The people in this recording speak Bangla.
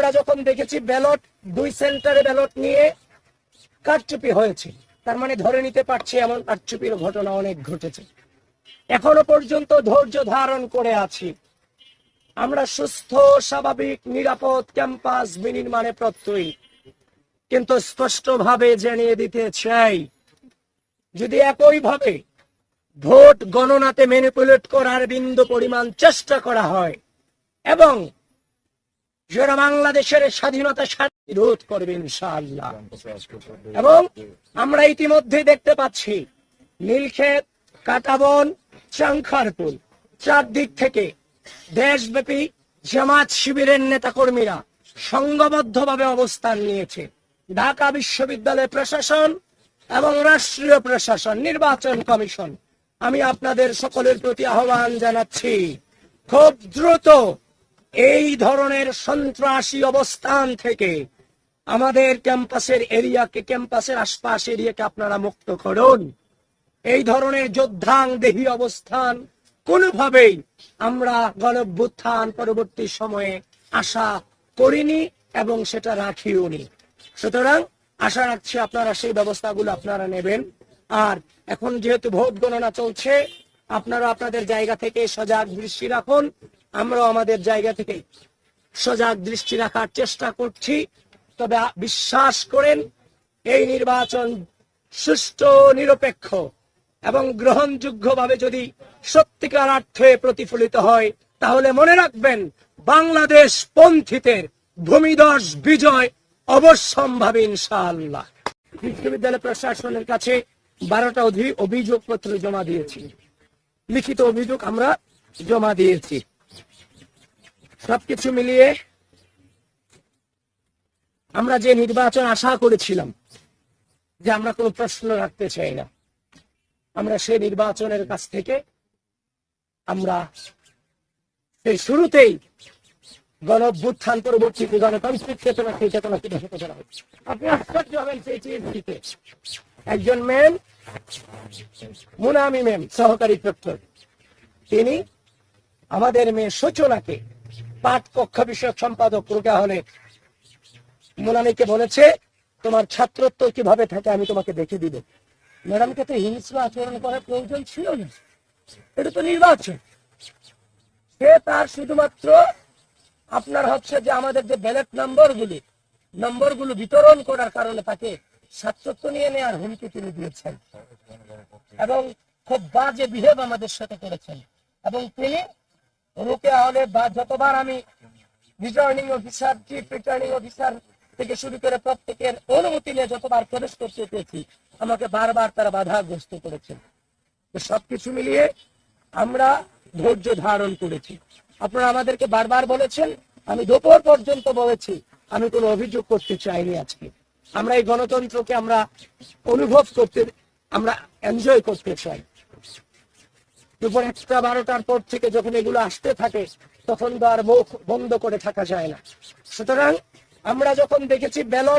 আমরা যখন দেখেছি ব্যালট, দুই সেন্টারে ব্যালট নিয়ে কারচুপি হয়েছে। তার মানে ধরে নিতে পারছি এমন কারচুপির ঘটনা অনেক ঘটেছে। এখনও পর্যন্ত ধৈর্য ধারণ করে আছি। আমরা সুস্থ, স্বাভাবিক, নিরাপদ ক্যাম্পাস বিনির্মাণে প্রত্যয়ী। কিন্তু স্পষ্টভাবে জানিয়ে দিতে চাই, যদি একইভাবে ভোট গণনাতে ম্যানিপুলেট করার বিন্দু পরিমাণ চেষ্টা করা হয় এবং যারা বাংলাদেশের স্বাধীনতা রোধ করবে ইনশাআল্লাহ। এবং আমরা ইতিমধ্যে দেখতে পাচ্ছি, নীলক্ষেত, কাটাবন, চাংখারপুল চারদিক থেকে দেশব্যাপী জামাত শিবিরের নেতাকর্মীরা সংঘবদ্ধভাবে অবস্থান নিয়েছে। ঢাকা বিশ্ববিদ্যালয় প্রশাসন এবং রাষ্ট্রীয় প্রশাসন, নির্বাচন কমিশন। আমি আপনাদের সকলের প্রতি আহ্বান জানাচ্ছি, খুব দ্রুত এই ধরনের সন্ত্রাসী অবস্থান থেকে আমাদের ক্যাম্পাসের এরিয়াকে, ক্যাম্পাসের আশপাশ এরিয়াকে আপনারা মুক্ত করুন। এই ধরনের যোদ্ধাং দেহী অবস্থান কোনোভাবেই আমরা গণভ্যুত্থান পরবর্তী সময়ে আশা করিনি এবং সেটা রাখিওনি। সুতরাং আশা রাখছি আপনারা সেই ব্যবস্থাগুলো আপনারা নেবেন। আর এখন যেহেতু ভোট গণনা চলছে, আপনারা আপনাদের জায়গা থেকে সজাগ দৃষ্টি রাখুন। আমরাও আমাদের জায়গা থেকে সজাগ দৃষ্টি রাখার চেষ্টা করছি। তবে বিশ্বাস করেন, এই নির্বাচন সুষ্ঠু, নিরপেক্ষ এবং গ্রহণযোগ্যভাবে যদি সত্যিকার অর্থে প্রতিফলিত হয়, তাহলে মনে রাখবেন বাংলাদেশ পন্থীদের ভূমিদশ বিজয় অবশ্যম্ভাবী ইনশাআল্লাহ। বিশ্ববিদ্যালয় প্রশাসনের কাছে বারোটা অভিযোগ পত্র জমা দিয়েছি। লিখিত অভিযোগ আমরা জমা দিয়েছি। সবকিছু মিলিয়ে আমরা যে নির্বাচন আশা করেছিলাম যে আমরা কোনো প্রশ্ন রাখতে চাই না, আমরা সেই নির্বাচনের কাছ থেকে আমরা সেই শুরুতেই গণ অভ্যুত্থান পরবর্তী গণতান্ত্রিক চেতনা, সেই চেতনা কি ধ্বংস করা হচ্ছে আপনি আশ্চর্য হবেন সেই চিঠিতে। একজন ম্যাম, মুনামি ম্যাম, সহকারী প্রক্টর। তিনি আমাদের মেয়ে সূচনাকে পাঠ কক্ষ বিষয়ক সম্পাদক রোকা হলে মুনানিকে বলেছে, তোমার ছাত্রত্ব কীভাবে থাকে আমি তোমাকে দেখে দিব। ম্যাডামকে তো হিংস্র আচরণ করার প্রয়োজন ছিল না? এটা তো নির্বাচন। সে তার শুধুমাত্র আপনার হচ্ছে যে আমাদের যে ব্যালট নম্বরগুলি, নম্বরগুলো বিতরণ করার কারণে তাকে ছাত্রত্ব নিয়ে নেওয়ার হুমকি তিনি দিয়েছেন। এবং খুব বাজে বিহেভ আমাদের সাথে করেছেন। এবং তিনি রুকে হলে বা যতবার আমি returning officer chief returning officer থেকে শুরু করে প্রত্যেকের অনুমতি নিয়ে যতবার প্রবেশ করতে চেয়েছি আমাকে বারবার তারা বাধাগ্রস্ত করেছেন। তো সবকিছু মিলিয়ে আমরা ধৈর্য ধারণ করেছি। আপনারা আমাদেরকে বারবার বলেছেন, আমি দুপুর পর্যন্ত বলেছি, আমি কোনো অভিযোগ করতে চাইনি আজকে। আমরা এই গণতন্ত্রকে আমরা অনুভব করতে, আমরা এনজয় করতে চাই। দুপুর একটা বারোটার পর থেকে যখন এগুলো আসতে থাকে, তখন তো আর মুখ বন্ধ করে থাকা যায় না। সুতরাং আমরা যখন দেখেছি ব্যালট